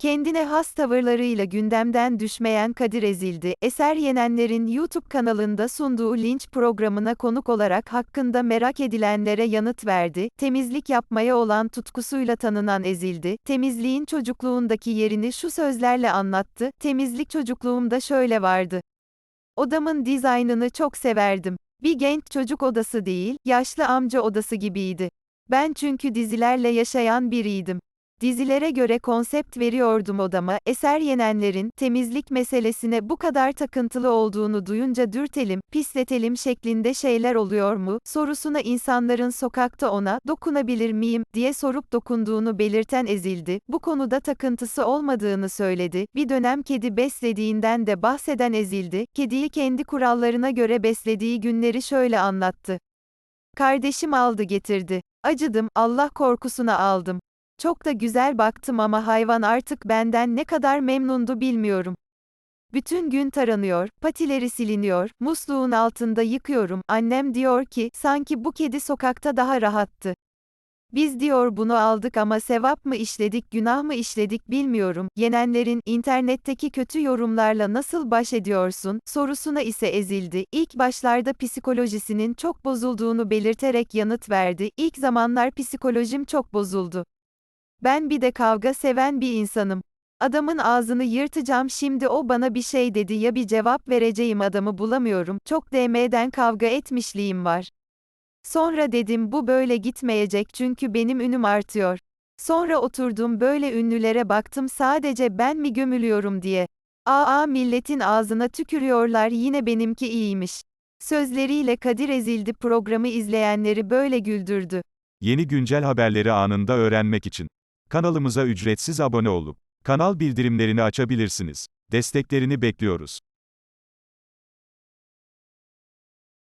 Kendine has tavırlarıyla gündemden düşmeyen Kadir ezildi. Eser Yenenler'in YouTube kanalında sunduğu linç programına konuk olarak hakkında merak edilenlere yanıt verdi. Temizlik yapmaya olan tutkusuyla tanınan ezildi. Temizliğin çocukluğundaki yerini şu sözlerle anlattı. Temizlik çocukluğumda şöyle vardı. Odamın dizaynını çok severdim. Bir genç çocuk odası değil, yaşlı amca odası gibiydi. Ben çünkü dizilerle yaşayan biriydim. Dizilere göre konsept veriyordum odama, eser yenenlerin, temizlik meselesine bu kadar takıntılı olduğunu duyunca dürtelim, pisletelim şeklinde şeyler oluyor mu, sorusuna insanların sokakta ona, dokunabilir miyim, diye sorup dokunduğunu belirten ezildi, bu konuda takıntısı olmadığını söyledi, bir dönem kedi beslediğinden de bahseden ezildi, kediyi kendi kurallarına göre beslediği günleri şöyle anlattı. Kardeşim aldı getirdi. Acıdım, Allah korkusuna aldım. Çok da güzel baktım ama hayvan artık benden ne kadar memnundu bilmiyorum. Bütün gün taranıyor, patileri siliniyor, musluğun altında yıkıyorum. Annem diyor ki, sanki bu kedi sokakta daha rahattı. Biz diyor bunu aldık ama sevap mı işledik, günah mı işledik bilmiyorum. Yenenlerin internetteki kötü yorumlarla nasıl baş ediyorsun sorusuna ise ezildi. İlk başlarda psikolojisinin çok bozulduğunu belirterek yanıt verdi. İlk zamanlar psikolojim çok bozuldu. Ben bir de kavga seven bir insanım. Adamın ağzını yırtacağım şimdi o bana bir şey dedi ya bir cevap vereceğim adamı bulamıyorum. Çok DM'den kavga etmişliğim var. Sonra dedim bu böyle gitmeyecek çünkü benim ünüm artıyor. Sonra oturdum böyle ünlülere baktım sadece ben mi gömülüyorum diye. Aa milletin ağzına tükürüyorlar yine benimki iyiymiş. Sözleriyle Kadir ezildi programı izleyenleri böyle güldürdü. Yeni güncel haberleri anında öğrenmek için kanalımıza ücretsiz abone olup kanal bildirimlerini açabilirsiniz. Desteklerini bekliyoruz.